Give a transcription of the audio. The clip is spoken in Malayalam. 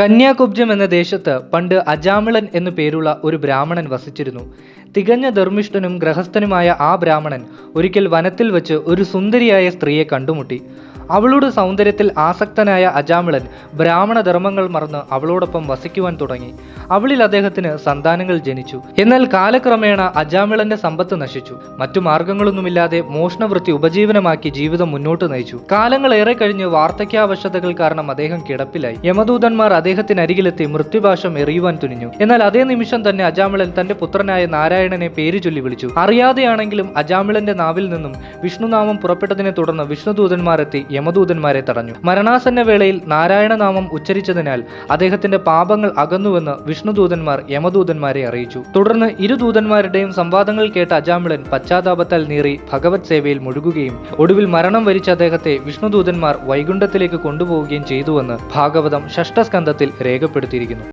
കന്യാകുബ്ജം എന്ന ദേശത്ത് പണ്ട് അജാമിളൻ എന്നു പേരുള്ള ഒരു ബ്രാഹ്മണൻ വസിച്ചിരുന്നു. തികഞ്ഞ ധർമ്മിഷ്ഠനും ഗ്രഹസ്ഥനുമായ ആ ബ്രാഹ്മണൻ ഒരിക്കൽ വനത്തിൽ വെച്ച് ഒരു സുന്ദരിയായ സ്ത്രീയെ കണ്ടുമുട്ടി. അവളുടെ സൗന്ദര്യത്തിൽ ആസക്തനായ അജാമിളൻ ബ്രാഹ്മണ ധർമ്മങ്ങൾ മറന്ന് അവളോടൊപ്പം വസിക്കുവാൻ തുടങ്ങി. അവളിൽ അദ്ദേഹത്തിന് സന്താനങ്ങൾ ജനിച്ചു. എന്നാൽ കാലക്രമേണ അജാമിളന്റെ സമ്പത്ത് നശിച്ചു. മറ്റു മാർഗങ്ങളൊന്നുമില്ലാതെ മോഷണവൃത്തി ഉപജീവനമാക്കി ജീവിതം മുന്നോട്ട് നയിച്ചു. കാലങ്ങൾ ഏറെ കഴിഞ്ഞ് വാർദ്ധക്യാവശ്യതകൾ കാരണം അദ്ദേഹം കിടപ്പിലായി. യമദൂതന്മാർ അദ്ദേഹത്തിനരികിലെത്തി മൃത്യുഭാഷം എറിയുവാൻ തുനിഞ്ഞു. എന്നാൽ അതേ നിമിഷം തന്നെ അജാമിളൻ തന്റെ പുത്രനായ നാരായണനെ പേര് ചൊല്ലി വിളിച്ചു. അറിയാതെയാണെങ്കിലും അജാമിളന്റെ നാവിൽ നിന്നും വിഷ്ണുനാമം പുറപ്പെട്ടതിനെ തുടർന്ന് വിഷ്ണുദൂതന്മാർ എത്തി യമദൂതന്മാരെ തടഞ്ഞു. മരണാസന്ന വേളയിൽ നാരായണനാമം ഉച്ചരിച്ചതിനാൽ അദ്ദേഹത്തിന്റെ പാപങ്ങൾ അകന്നുവെന്ന് വിഷ്ണുദൂതന്മാർ യമദൂതന്മാരെ അറിയിച്ചു. തുടർന്ന് ഇരുദൂതന്മാരുടെയും സംവാദങ്ങൾ കേട്ട അജാമിളൻ പശ്ചാത്താപത്താൽ നീറി ഭഗവത് സേവയിൽ മുഴുകുകയും ഒടുവിൽ മരണം വരിച്ച അദ്ദേഹത്തെ വിഷ്ണുദൂതന്മാർ വൈകുണ്ഠത്തിലേക്ക് കൊണ്ടുപോവുകയും ചെയ്തുവെന്ന് ഭാഗവതം ഷഷ്ടസ്കന്ധത്തിൽ രേഖപ്പെടുത്തിയിരിക്കുന്നു.